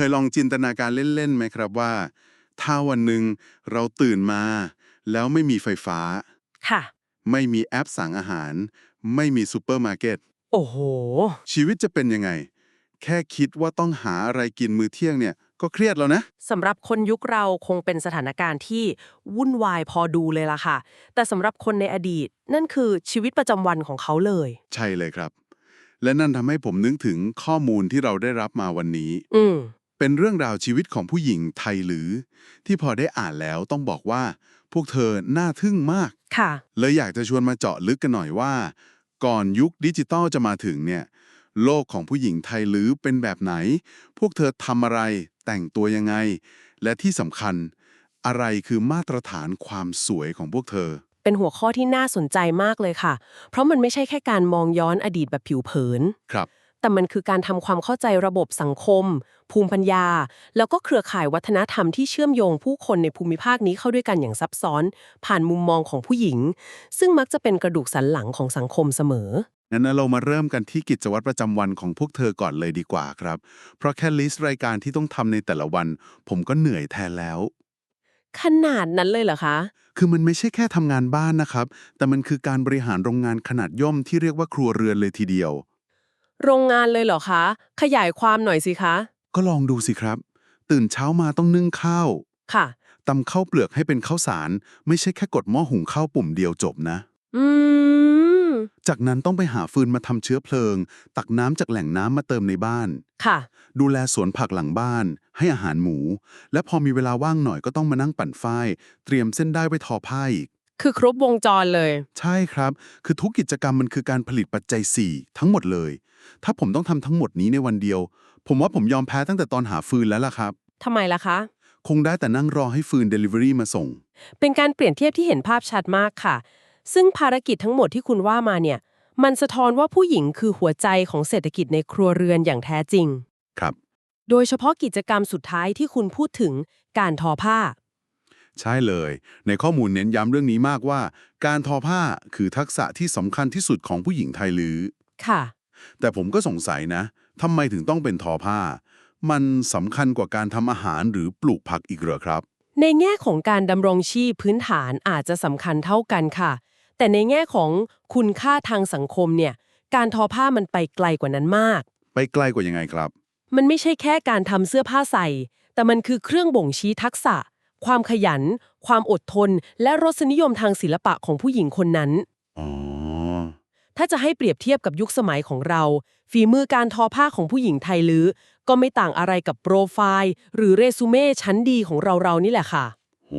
เคยลองจินตนาการเล่นๆไหมครับว่า ถ้าวันหนึ่งเราตื่นมา แล้วไม่มีไฟฟ้า ค่ะ ไม่มีแอปสั่งอาหาร ไม่มีซูเปอร์มาร์เก็ต โอ้โห ชีวิตจะเป็นยังไง แค่คิดว่าต้องหาอะไรกินมื้อเที่ยงเนี่ย ก็เครียดแล้วนะ สำหรับคนยุคเราคงเป็นสถานการณ์ที่วุ่นวายพอดูเลยล่ะค่ะ แต่สำหรับคนในอดีต นั่นคือชีวิตประจำวันของเขาเลย ใช่เลยครับ และนั่นทำให้ผมนึกถึงข้อมูลที่เราได้รับมาวันนี้ อืม เป็นเรื่องราวชีวิตของผู้หญิงไทยหรือ ที่พอได้อ่านแล้วต้องบอกว่า พวกเธอน่าทึ่งมากค่ะ เลยอยากจะชวนมาเจาะลึกกันหน่อยว่า ก่อนยุคดิจิตอลจะมาถึงเนี่ย โลกของผู้หญิงไทยหรือเป็นแบบไหน พวกเธอทำอะไร แต่งตัวยังไง และที่สำคัญ อะไรคือมาตรฐานความสวยของพวกเธอ เป็นหัวข้อที่น่าสนใจมากเลยค่ะ เพราะมันไม่ใช่แค่การมองย้อนอดีตแบบผิวเผิน ครับ แต่มันคือการทำความเข้าใจระบบสังคม ภูมิปัญญา แล้วก็เครือข่ายวัฒนธรรมที่เชื่อมโยงผู้คนในภูมิภาคนี้เข้าด้วยกันอย่างซับซ้อน ผ่านมุมมองของผู้หญิง ซึ่งมักจะเป็นกระดูกสันหลังของสังคมเสมองั้นเรามาเริ่มกันที่กิจวัตรประจำวันของพวกเธอก่อนเลยดีกว่าครับ เพราะแค่ลิสต์รายการที่ต้องทำในแต่ละวัน ผมก็เหนื่อยแทนแล้ว ขนาดนั้นเลยเหรอคะ คือมันไม่ใช่แค่ทำงานบ้านนะครับ แต่มันคือการบริหารโรงงานขนาดย่อมที่เรียกว่าครัวเรือนเลยทีเดียว โรงงานเลยเหรอคะ ขยายความหน่อยสิคะ ก็ลองดูสิครับ ตื่นเช้ามาต้องนึ่งข้าวค่ะ ตำข้าวเปลือกให้เป็นข้าวสาร ไม่ใช่แค่กดหม้อหุงข้าวปุ่มเดียวจบนะ อืม จากนั้นต้องไปหาฟืนมาทำเชื้อเพลิง ตักน้ำจากแหล่งน้ำมาเติมในบ้าน ค่ะ ดูแลสวนผักหลังบ้าน ให้อาหารหมู และพอมีเวลาว่างหน่อยก็ต้องมานั่งปั่นฝ้าย เตรียมเส้นได้ไว้ทอผ้าอีก คือครบวงจรเลย ใช่ครับ คือทุกกิจกรรมมันคือการผลิตปัจจัย 4 ทั้งหมดเลย ถ้าผมต้องทำทั้งหมดนี้ในวันเดียว ผมว่าผมยอมแพ้ตั้งแต่ตอนหาฟืนแล้วล่ะครับ ทำไมล่ะคะ คงได้แต่นั่งรอให้ฟืน Delivery มาส่ง เป็นการเปลี่ยนเทียบที่เห็นภาพชัดมากค่ะ ซึ่งภารกิจทั้งหมดที่คุณว่ามาเนี่ย มันสะท้อนว่าผู้หญิงคือหัวใจของเศรษฐกิจในครัวเรือนอย่างแท้จริง ครับ โดยเฉพาะกิจกรรมสุดท้ายที่คุณพูดถึงการทอผ้า ใช่เลย ในข้อมูลเน้นย้ำเรื่องนี้มากว่า การทอผ้าคือทักษะที่สำคัญที่สุดของผู้หญิงไทยหรือ ค่ะ แต่ผมก็สงสัยนะทำไมถึงต้องเป็นทอผ้า มันสำคัญกว่าการทำอาหารหรือปลูกผักอีกเหรอครับ ในแง่ของการดำรงชีพพื้นฐานอาจจะสำคัญเท่ากันค่ะ แต่ในแง่ของคุณค่าทางสังคมเนี่ย การทอผ้ามันไปไกลกว่านั้นมาก ไปไกลกว่ายังไงครับ มันไม่ใช่แค่การทำเสื้อผ้าใส่ แต่มันคือเครื่องบ่งชี้ทักษะ ความขยัน ความอดทน และรสนิยมทางศิลปะของผู้หญิงคนนั้น อ๋อ ถ้าจะให้เปรียบเทียบกับยุคสมัยของเรา ฝีมือการทอผ้าของผู้หญิงไทยลือก็ไม่ต่างอะไรกับโปรไฟล์ หรือเรซูเม่ชั้นดีของเราเราๆนี่แหละค่ะโห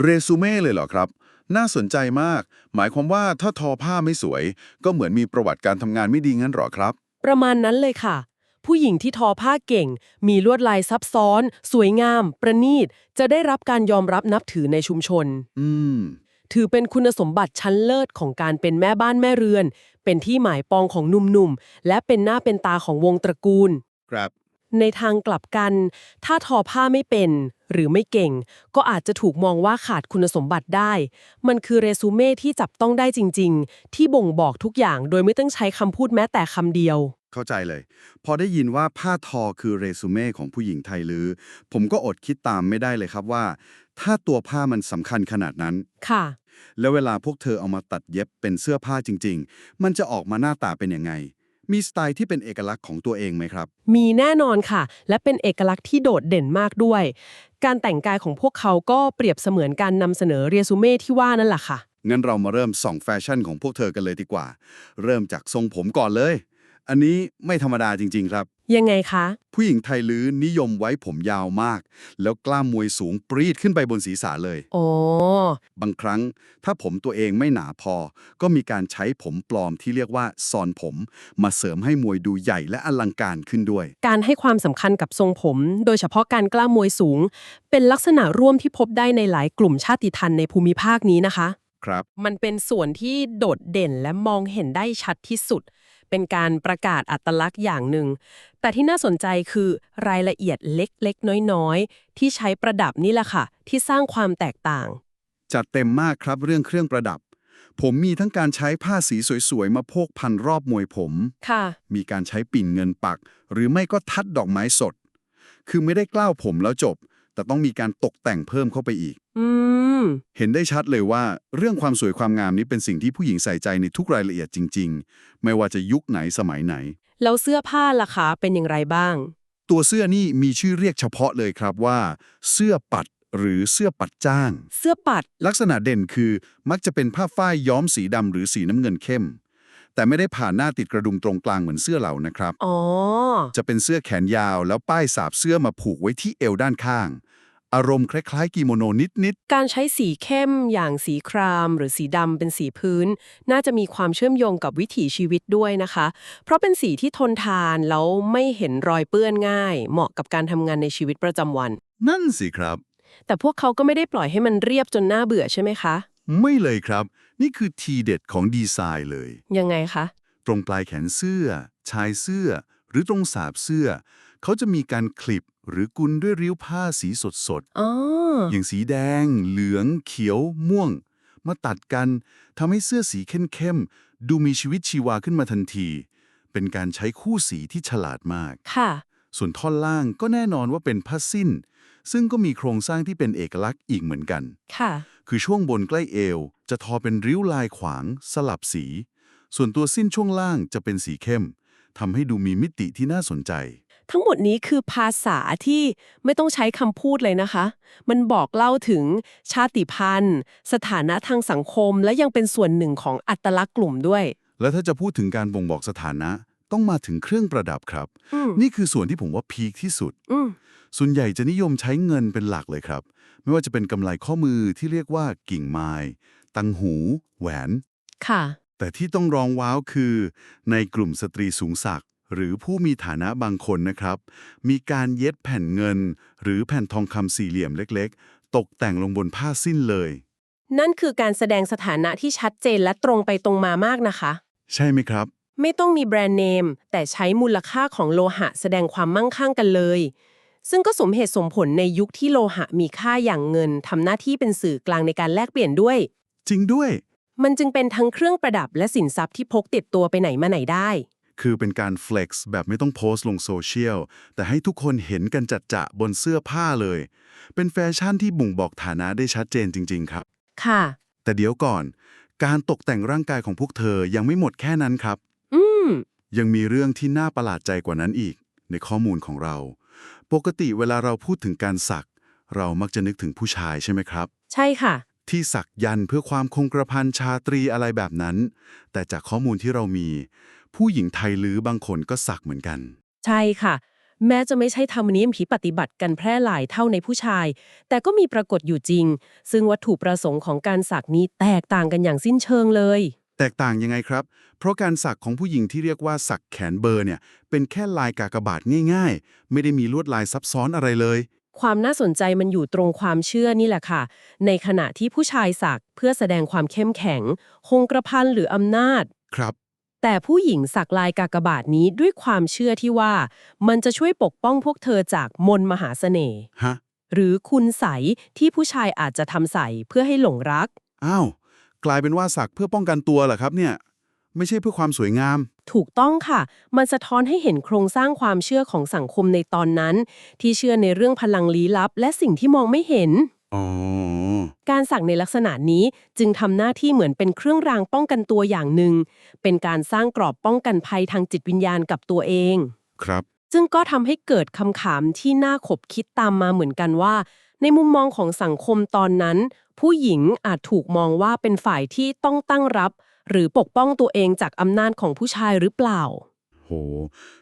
เรซูเม่เลยเหรอครับ น่าสนใจมาก หมายความว่าถ้าทอผ้าไม่สวย ก็เหมือนมีประวัติการทำงานไม่ดีงั้นเหรอครับ ประมาณนั้นเลยค่ะ ผู้หญิงที่ทอผ้าเก่ง มีลวดลายซับซ้อน สวยงาม ประณีต จะได้รับการยอมรับนับถือในชุมชน อืม ถือเป็นคุณสมบัติชั้นเลิศของการเป็นแม่บ้านแม่เรือน เป็นที่หมายปองของหนุ่มๆ และเป็นหน้าเป็นตาของวงตระกูล ครับ ในทางกลับกัน ถ้าทอผ้าไม่เป็น หรือไม่เก่ง ก็อาจจะถูกมองว่าขาดคุณสมบัติได้ มันคือเรซูเม่ที่จับต้องได้จริง ๆ ที่บ่งบอกทุกอย่างโดยไม่ต้องใช้คำพูดแม้แต่คำเดียวเข้าใจเลย พอได้ยินว่าผ้าทอคือเรซูเม่ของผู้หญิงไทยลือ ผมก็อดคิดตามไม่ได้เลยครับว่า ถ้าตัวผ้ามันสำคัญขนาดนั้น ค่ะ แล้วเวลาพวกเธอเอามาตัดเย็บเป็นเสื้อผ้าจริง ๆ มันจะออกมาหน้าตาเป็นยังไง มีสไตล์ที่เป็นเอกลักษณ์ของตัวเองไหมครับ มีแน่นอนค่ะ และเป็นเอกลักษณ์ที่โดดเด่นมากด้วย การแต่งกายของพวกเขาก็เปรียบเสมือนการนำเสนอเรซูเม่ที่ว่านั่นแหละค่ะ งั้นเรามาเริ่มส่องแฟชั่นของพวกเธอกันเลยดีกว่า เริ่มจากทรงผมก่อนเลย อันนี้ไม่ธรรมดาจริง ๆ ครับ ยังไงคะ ผู้หญิงไทยลื้อนิยมไว้ผมยาวมาก แล้วกล้ามมวยสูงปรีดขึ้นไปบนศีรษะเลยอ๋อบางครั้งถ้าผมตัวเองไม่หนาพอ ก็มีการใช้ผมปลอมที่เรียกว่าซอนผม มาเสริมให้มวยดูใหญ่และอลังการขึ้นด้วย การให้ความสำคัญกับทรงผม โดยเฉพาะการกล้ามมวยสูง เป็นลักษณะร่วมที่พบได้ในหลายกลุ่มชาติพันธุ์ในภูมิภาคนี้นะคะ ครับ มันเป็นส่วนที่โดดเด่นและมองเห็นได้ชัดที่สุด เป็นการประกาศอัตลักษณ์อย่างหนึ่ง แต่ที่น่าสนใจคือรายละเอียดเล็กๆ น้อยๆ ที่ใช้ประดับนี่แหละค่ะ ที่สร้างความแตกต่าง จัดเต็มมากครับเรื่องเครื่องประดับ ผมมีทั้งการใช้ผ้าสีสวยๆ มาโพกพันรอบมวยผมค่ะ มีการใช้ปิ่นเงินปัก หรือไม่ก็ทัดดอกไม้สด คือไม่ได้กล้าวผมแล้วจบ แต่ต้องมีการตกแต่งเพิ่มเข้าไปอีก อืม เห็นได้ชัดเลยว่าเรื่องความสวยความงามนี้เป็นสิ่งที่ผู้หญิงใส่ใจในทุกรายละเอียดจริง ๆ ไม่ว่าจะยุคไหนสมัยไหน แล้วเสื้อผ้าล่ะคะเป็นอย่างไรบ้าง ตัวเสื้อนี่มีชื่อเรียกเฉพาะเลยครับว่า เสื้อปัดหรือเสื้อปัดจ้าง เสื้อปัด ลักษณะเด่นคือมักจะเป็นผ้าฝ้ายย้อมสีดำหรือสีน้ำเงินเข้ม แต่ไม่ได้ผ่านหน้าติดกระดุมตรงกลางเหมือนเสื้อเหล่านะครับ อ๋อ จะเป็นเสื้อแขนยาวแล้วป้ายสาบเสื้อมาผูกไว้ที่เอวด้านข้าง อารมณ์คล้ายๆกิโมโนนิดการใช้สีเข้มอย่างสีคราม หรือสีดำเป็นสีพื้น น่าจะมีความเชื่อมโยงกับวิถีชีวิตด้วยนะคะ เพราะเป็นสีที่ทนทานแล้วไม่เห็นรอยเปื้อนง่าย เหมาะกับการทำงานในชีวิตประจำวัน ๆ นั่นสิครับ แต่พวกเขาก็ไม่ได้ปล่อยให้มันเรียบจนน่าเบื่อใช่ไหมคะ ไม่เลยครับ นี่คือทีเด็ดของดีไซน์เลย ยังไงคะ ตรงปลายแขนเสื้อ ชายเสื้อ หรือตรงสาบเสื้อ เขาจะมีการคลิป หรือกุลด้วยริ้วผ้าสีสดอ๋อๆอย่างสีแดง เหลือง เขียว ม่วง มาตัดกันทำให้เสื้อสีเข้มๆดูมีชีวิตชีวาขึ้นมาทันที เป็นการใช้คู่สีที่ฉลาดมากค่ะ ส่วนท่อนล่างก็แน่นอนว่าเป็นผ้าสิ้น ซึ่งก็มีโครงสร้างที่เป็นเอกลักษณ์อีกเหมือนกันค่ะ คือช่วงบนใกล้เอว จะทอเป็นริ้วลายขวางสลับสี ส่วนตัวสิ้นช่วงล่างจะเป็นสีเข้มทำให้ดูมีมิติที่น่าสนใจ ทั้งหมดนี้คือภาษาที่ไม่ต้องใช้คำพูดเลยนะคะ มันบอกเล่าถึงชาติพันธุ์ สถานะทางสังคม และยังเป็นส่วนหนึ่งของอัตลักษณ์กลุ่มด้วย แล้วถ้าจะพูดถึงการบ่งบอกสถานะ ต้องมาถึงเครื่องประดับครับอืมนี่คือส่วนที่ผมว่าพีคที่สุดอืมส่วนใหญ่จะนิยมใช้เงินเป็นหลักเลยครับ ไม่ว่าจะเป็นกำไลข้อมือที่เรียกว่ากิ่งไม้ตังหู แหวน ค่ะ แต่ที่ต้องร้องว้าวคือ ในกลุ่มสตรีสูงศักดิ์ หรือผู้มีฐานะบางคนนะครับ มีการเย็ดแผ่นเงิน หรือแผ่นทองคำสี่เหลี่ยมเล็กๆ ตกแต่งลงบนผ้าสิ้นเลย นั่นคือการแสดงสถานะที่ชัดเจนและตรงไปตรงมามากนะคะ ใช่ไหมครับ ไม่ต้องมีแบรนด์เนม แต่ใช้มูลค่าของโลหะแสดงความมั่งคั่งกันเลย ซึ่งก็สมเหตุสมผลในยุคที่โลหะมีค่าอย่างเงินทำหน้าที่เป็นสื่อกลางในการแลกเปลี่ยนด้วย จริงด้วย มันจึงเป็นทั้งเครื่องประดับและสินทรัพย์ที่พกติดตัวไปไหนมาไหนได้ คือเป็นการ flex แบบไม่ต้องโพสต์ลงโซเชียล แต่ให้ทุกคนเห็นกันจัดจะบนเสื้อผ้าเลย เป็นแฟชั่นที่บ่งบอกฐานะได้ชัดเจนจริง ๆ ครับ ค่ะ แต่เดี๋ยวก่อน การตกแต่งร่างกายของพวกเธอยังไม่หมดแค่นั้นครับ อืม ยังมีเรื่องที่น่าประหลาดใจกว่านั้นอีก ในข้อมูลของเรา ปกติเวลาเราพูดถึงการสัก เรามักจะนึกถึงผู้ชายใช่ไหมครับ ใช่ค่ะ ที่สักยันต์เพื่อความคงกระพันชาตรีอะไรแบบนั้น แต่จากข้อมูลที่เรามี ผู้หญิงไทยลือบางคนก็สักเหมือนกัน ใช่ค่ะ แม้จะไม่ใช่ธรรมเนียมผีปฏิบัติกันแพร่หลายเท่าในผู้ชาย แต่ก็มีปรากฏอยู่จริง ซึ่งวัตถุประสงค์ของการสักนี้แตกต่างกันอย่างสิ้นเชิงเลย แตกต่างยังไงครับ เพราะการสักของผู้หญิงที่เรียกว่าสักแขนเบอร์เนี่ย เป็นแค่ลายกากบาทง่ายๆ ไม่ได้มีลวดลายซับซ้อนอะไรเลยความน่าสนใจมันอยู่ตรงความเชื่อนี่แหละค่ะ ในขณะที่ผู้ชายสักเพื่อแสดงความเข้มแข็ง คงกระพันหรืออำนาจ ครับ แต่ผู้หญิงสักลายกากบาทนี้ด้วยความเชื่อที่ว่ามันจะช่วยปกป้องพวกเธอจากมนต์มหาเสน่ห์ ฮะ หรือคุณใสยที่ผู้ชายอาจจะทำใส่เพื่อให้หลงรัก อ้าว กลายเป็นว่าสักเพื่อป้องกันตัวเหรอครับเนี่ย ไม่ใช่เพื่อความสวยงาม ถูกต้องค่ะ มันสะท้อนให้เห็นโครงสร้างความเชื่อของสังคมในตอนนั้น ที่เชื่อในเรื่องพลังลี้ลับ และสิ่งที่มองไม่เห็นอ๋อ การสักในลักษณะนี้จึงทำหน้าที่เหมือนเป็นเครื่องรางป้องกันตัวอย่างหนึ่ง เป็นการสร้างกรอบป้องกันภัยทางจิตวิญญาณกับตัวเอง ครับ ซึ่งก็ทำให้เกิดคำถามที่น่าขบคิดตามมาเหมือนกันว่า ในมุมมองของสังคมตอนนั้น ผู้หญิงอาจถูกมองว่าเป็นฝ่ายที่ต้องตั้งรับ หรือปกป้องตัวเองจากอำนาจของผู้ชายหรือเปล่า โห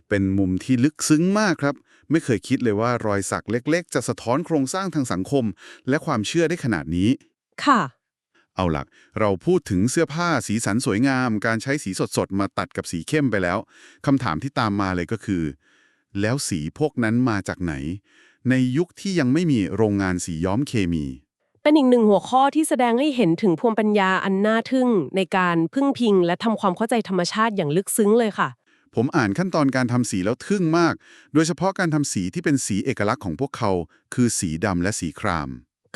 เป็นมุมที่ลึกซึ้งมากครับ ไม่เคยคิดเลยว่ารอยสักเล็ก ๆ จะสะท้อนโครงสร้างทางสังคม และความเชื่อได้ขนาดนี้ ค่ะ เอาหลัก เราพูดถึงเสื้อผ้าสีสันสวยงาม การใช้สีสดๆ มาตัดกับสีเข้มไปแล้วคำถามที่ตามมาเลยก็คือ แล้วสีพวกนั้นมาจากไหน ในยุคที่ยังไม่มีโรงงานสีย้อมเคมี เป็นอีกหนึ่งหัวข้อที่แสดงให้เห็นถึงภูมิปัญญาอันน่าทึ่งในการพึ่งพิงและทำความเข้าใจธรรมชาติอย่างลึกซึ้งเลยค่ะ ผมอ่านขั้นตอนการทำสีแล้วทึ่งมาก โดยเฉพาะการทำสีที่เป็นสีเอกลักษณ์ของพวกเขา คือสีดำและสีคราม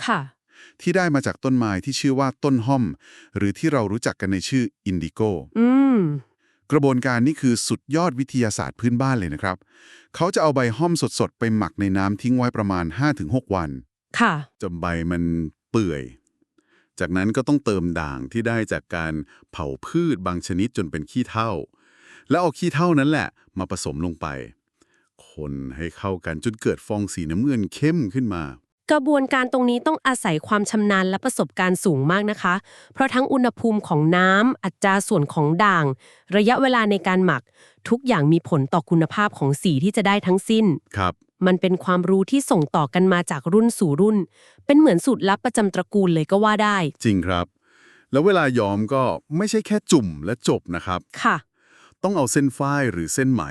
ค่ะ ที่ได้มาจากต้นไม้ที่ชื่อว่าต้นห้อม หรือที่เรารู้จักกันในชื่ออินดิโกอืมกระบวนการนี่คือสุดยอดวิทยาศาสตร์พื้นบ้านเลยนะครับ เขาจะเอาใบห้อมสดๆ ไปหมักในน้ำทิ้งไว้ประมาณ 5-6 วัน ค่ะจนใบมันเปื่อย จากนั้นก็ต้องเติมด่างที่ได้จากการเผาพืชบางชนิดจนเป็นขี้เถ้า แล้วเอาขี้เถ้านั้นแหละ มาผสมลงไป คนให้เข้ากันจนเกิดฟองสีน้ำเงินเข้มขึ้นมา กระบวนการตรงนี้ต้องอาศัยความชำนาญและประสบการณ์สูงมากนะคะ เพราะทั้งอุณหภูมิของน้ำอัตราส่วนของด่าง ระยะเวลาในการหมัก ทุกอย่างมีผลต่อคุณภาพของสีที่จะได้ทั้งสิ้น ครับ มันเป็นความรู้ที่ส่งต่อกันมาจากรุ่นสู่รุ่น เป็นเหมือนสูตรลับประจำตระกูลเลยก็ว่าได้ จริงครับ แล้วเวลาย้อมก็ไม่ใช่แค่จุ่มและจบนะครับ ค่ะ ต้องเอาเส้นฝ้ายหรือเส้นไหม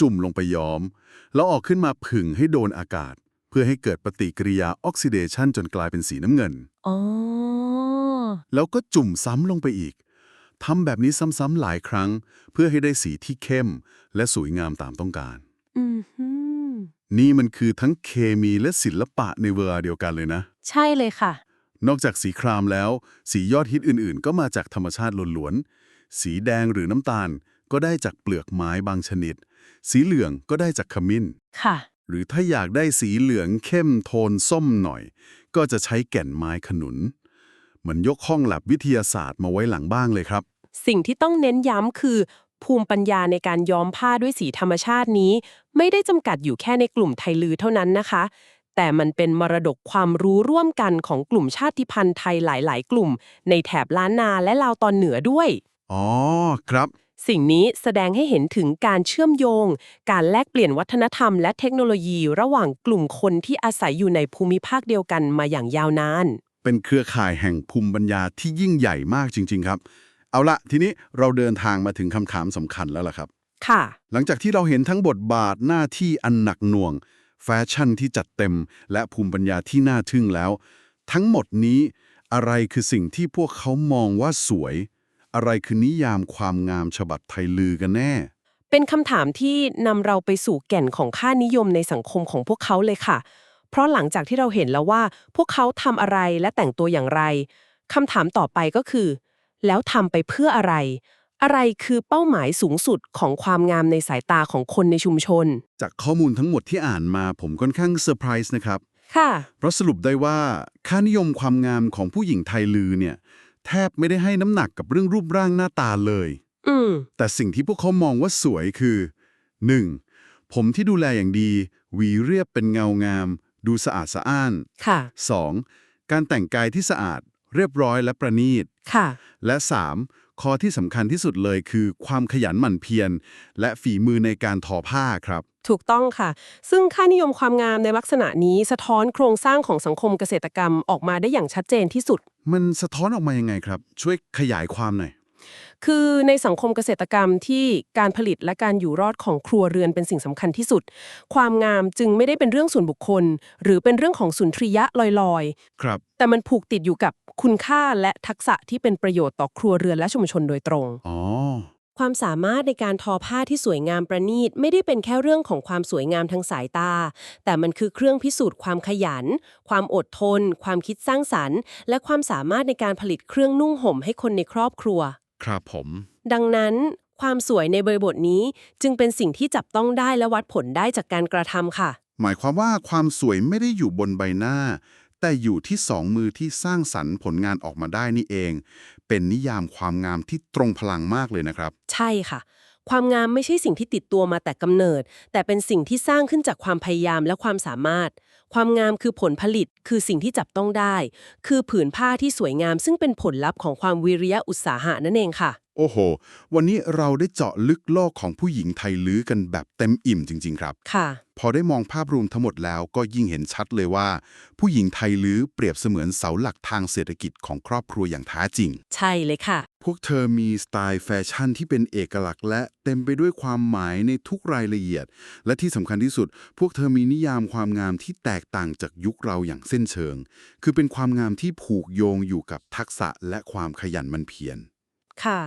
จุ่มลงไปย้อม แล้วเออกขึ้นมาผึ่งให้โดนอากาศ เพื่อให้เกิดปฏิกิริยาออกซิเดชันจนกลายเป็นสีน้ำเงิน อ๋อ แล้วก็จุ่มซ้ำลงไปอีกทำแบบนี้ซ้ำๆหลายครั้ง เพื่อให้ได้สีที่เข้ม และสวยงามตามต้องการอือหือนี่มันคือทั้งเคมีและศิลปะในเวลาเดียวกันเลยนะ ใช่เลยค่ะ นอกจากสีครามแล้ว สียอดฮิตอื่นๆ ก็มาจากธรรมชาติล้วนๆ สีแดงหรือน้ำตาล ก็ได้จากเปลือกไม้บางชนิด สีเหลืองก็ได้จากขมิ้น ค่ะ หรือถ้าอยากได้สีเหลืองเข้มโทนส้มหน่อย ก็จะใช้แก่นไม้ขนุน เหมือนยกห้องแลบวิทยาศาสตร์มาไว้หลังบ้างเลยครับ สิ่งที่ต้องเน้นย้ำคือ ภูมิปัญญาในการย้อมผ้าด้วยสีธรรมชาตินี้ ไม่ได้จำกัดอยู่แค่ในกลุ่มไทยลือเท่านั้นนะคะ แต่มันเป็นมรดกความรู้ร่วมกันของกลุ่มชาติพันธุ์ไทยหลาย ๆ กลุ่ม ในแถบล้านนาและลาวตอนเหนือด้วย อ๋อ ครับ สิ่งนี้แสดงให้เห็นถึงการเชื่อมโยง การแลกเปลี่ยนวัฒนธรรมและเทคโนโลยีระหว่างกลุ่มคนที่อาศัยอยู่ในภูมิภาคเดียวกันมาอย่างยาวนาน เป็นเครือข่ายแห่งภูมิปัญญาที่ยิ่งใหญ่มากจริง ๆ ครับ เอาละทีนี้เราเดินทางมาถึงคำถามสำคัญแล้วล่ะครับ ค่ะ หลังจากที่เราเห็นทั้งบทบาทหน้าที่อันหนักหน่วง แฟชั่นที่จัดเต็ม และภูมิปัญญาที่น่าทึ่งแล้ว ทั้งหมดนี้อะไรคือสิ่งที่พวกเขามองว่าสวย อะไรคือนิยามความงามฉบับไทยลือกันแน่ เป็นคำถามที่นำเราไปสู่แก่นของค่านิยมในสังคมของพวกเขาเลยค่ะ เพราะหลังจากที่เราเห็นแล้วว่า พวกเขาทำอะไรและแต่งตัวอย่างไรคำถามต่อไปก็คือ แล้วทำไปเพื่ออะไร อะไรคือเป้าหมายสูงสุดของความงามในสายตาของคนในชุมชน จากข้อมูลทั้งหมดที่อ่านมาผมค่อนข้างเซอร์ไพรส์นะครับ ค่ะ เพราะสรุปได้ว่าค่านิยมความงามของผู้หญิงไทยลือเนี่ย แทบไม่ได้ให้น้ำหนักกับเรื่องรูปร่างหน้าตาเลย อืม แต่สิ่งที่พวกเขามองว่าสวยคือ 1. ผมที่ดูแลอย่างดี หวีเรียบเป็นเงางาม ดูสะอาดสะอ้าน ค่ะ 2. การแต่งกายที่สะอาด เรียบร้อยและประณีต ค่ะ และ 3. ข้อที่สำคัญที่สุดเลยคือ ความขยันหมั่นเพียรและฝีมือในการทอผ้าครับ ถูกต้องค่ะ ซึ่งค่านิยมความงามในลักษณะนี้สะท้อนโครงสร้างของสังคมเกษตรกรรมออกมาได้อย่างชัดเจนที่สุด มันสะท้อนออกมายังไงครับ ช่วยขยายความหน่อย คือในสังคมเกษตรกรรมที่การผลิตและการอยู่รอดของครัวเรือนเป็นสิ่งสำคัญที่สุด ความงามจึงไม่ได้เป็นเรื่องส่วนบุคคล หรือเป็นเรื่องของสุนทรียะลอยครับๆแต่มันผูกติดอยู่กับคุณค่าและทักษะที่เป็นประโยชน์ต่อครัวเรือนและชุมชนโดยตรง อ๋อ ความสามารถในการทอผ้าที่สวยงามประณีตไม่ได้เป็นแค่เรื่องของความสวยงามทางสายตา แต่มันคือเครื่องพิสูจน์ความขยัน ความอดทน ความคิดสร้างสรรค์ และความสามารถในการผลิตเครื่องนุ่งห่มให้คนในครอบครัว ครับผม ดังนั้น ความสวยในบริบทนี้จึงเป็นสิ่งที่จับต้องได้และวัดผลได้จากการกระทำค่ะ หมายความว่าความสวยไม่ได้อยู่บนใบหน้า แต่อยู่ที่สองมือที่สร้างสรรค์ผลงานออกมาได้นี่เอง เป็นนิยามความงามที่ตรงพลังมากเลยนะครับ ใช่ค่ะ ความงามไม่ใช่สิ่งที่ติดตัวมาแต่กำเนิด แต่เป็นสิ่งที่สร้างขึ้นจากความพยายามและความสามารถ ความงามคือผลผลิตคือสิ่งที่จับต้องได้ คือผืนผ้าที่สวยงาม ซึ่งเป็นผลลัพธ์ของความวิริยะอุตสาหะนั่นเองค่ะ โอ้โห วันนี้เราได้เจาะลึกโลกของผู้หญิงไทยลื้อกันแบบเต็มอิ่มจริง ๆ ครับ ค่ะ พอได้มองภาพรวมทั้งหมดแล้วก็ยิ่งเห็นชัดเลยว่า ผู้หญิงไทยลื้อเปรียบเสมือนเสาหลักทางเศรษฐกิจของครอบครัวอย่างแท้จริง ใช่เลยค่ะ พวกเธอมีสไตล์แฟชั่นที่เป็นเอกลักษณ์และเต็มไปด้วยความหมายในทุกรายละเอียด และที่สำคัญที่สุด พวกเธอมีนิยามความงามที่แตกต่างจากยุคเราอย่างสิ้นเชิง คือเป็นความงามที่ผูกโยงอยู่กับทักษะและความขยันหมันเพียรค่ะ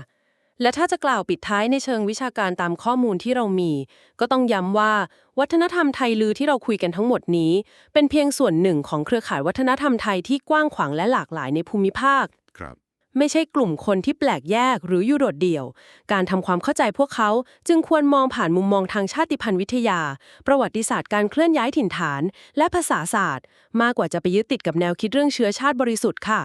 และถ้าจะกล่าวปิดท้ายในเชิงวิชาการตามข้อมูลที่เรามี ก็ต้องย้ำว่า วัฒนธรรมไทยลือที่เราคุยกันทั้งหมดนี้ เป็นเพียงส่วนหนึ่งของเครือข่ายวัฒนธรรมไทยที่กว้างขวางและหลากหลายในภูมิภาคครับ ไม่ใช่กลุ่มคนที่แปลกแยกหรืออยู่โดดเดี่ยว การทำความเข้าใจพวกเขาจึงควรมองผ่านมุมมองทางชาติพันธุ์วิทยา ประวัติศาสตร์การเคลื่อนย้ายถิ่นฐาน และภาษาศาสตร์ มากกว่าจะไปยึดติดกับแนวคิดเรื่องเชื้อชาติบริสุทธิ์ค่ะ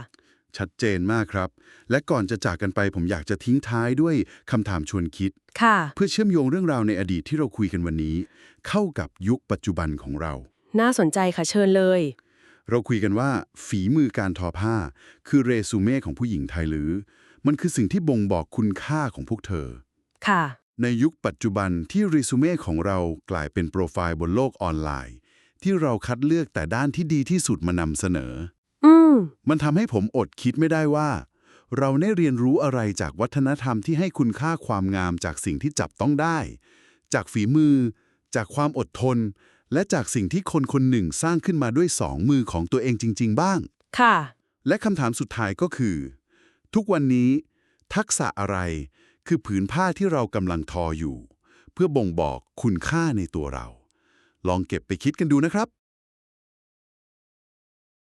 ชัดเจนมากครับ และก่อนจะจากกันไปผมอยากจะทิ้งท้ายด้วยคำถามชวนคิด ค่ะ เพื่อเชื่อมโยงเรื่องราวในอดีตที่เราคุยกันวันนี้ เข้ากับยุคปัจจุบันของเรา น่าสนใจค่ะเชิญเลย เราคุยกันว่า ฝีมือการทอผ้า คือเรซูเม่ของผู้หญิงไทยหรือ มันคือสิ่งที่บ่งบอกคุณค่าของพวกเธอ ค่ะ ในยุคปัจจุบันที่เรซูเม่ของเรากลายเป็นโปรไฟล์บนโลกออนไลน์ ที่เราคัดเลือกแต่ด้านที่ดีที่สุดมานำเสนอ อืมมันทำให้ผมอดคิดไม่ได้ว่า เราได้เรียนรู้อะไรจากวัฒนธรรมที่ให้คุณค่าความงามจากสิ่งที่จับต้องได้ จากฝีมือ จากความอดทน และจากสิ่งที่คนคนหนึ่งสร้างขึ้นมาด้วยสองมือของตัวเองจริง ๆ บ้าง ค่ะ และคำถามสุดท้ายก็คือ ทุกวันนี้ ทักษะอะไร คือผืนผ้าที่เรากำลังทออยู่ เพื่อบ่งบอกคุณค่าในตัวเรา ลองเก็บไปคิดกันดูนะครับ